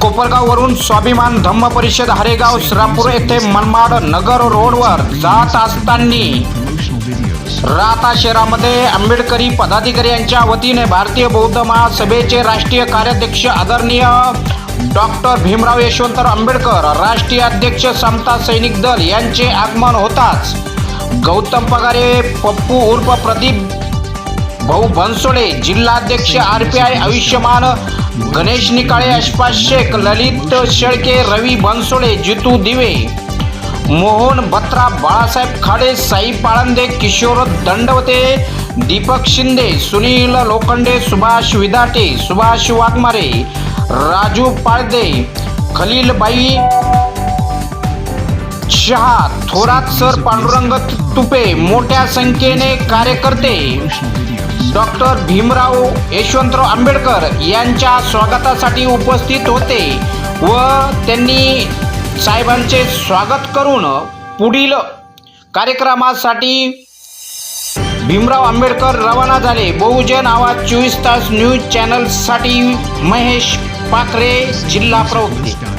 कोपरगाववरून स्वाभिमान धम्म परिषद हरेगाव श्रापूर येथे मनमाड नगर रोडवर जात असताना राहता शहरामध्ये आंबेडकरी पदाधिकारी यांच्या वतीने भारतीय बौद्ध महासभेचे राष्ट्रीय कार्याध्यक्ष आदरणीय डॉक्टर भीमराव यशवंतराव आंबेडकर राष्ट्रीय अध्यक्ष समता सैनिक दल यांचे आगमन होताच. गौतम पगारे पप्पू उर्फ प्रदीप भाऊ बनसोडे जिल्हाध्यक्ष R P I Ayushyaman Ganesh Nikale Ashfaq Shaikh Lalit Shelke Ravi Bansode Jitu Dive. Mohan Batra Balasaheb Khade Sai Palande Kishor Dandavate Deepak Shinde Sunil Lokhande Subhash Vidate Subhash Waghmare Raju Palde Khalilbhai Shah Thorat sir Pandurang Tupe मोठ्या संख्येने कार्यकर्ते doctor Bhimrao Yashwantrao Ambedkar यांच्या स्वागतासाठी उपस्थित होते व त्यांनी साहेबांचे स्वागत करून पुढील कार्यक्रमासाठी भीमराव आंबेडकर रवाना झाले. बहुजन आवाज चोवीस तास न्यूज चॅनलसाठी महेश पाखरे जिल्हा प्रवक्ते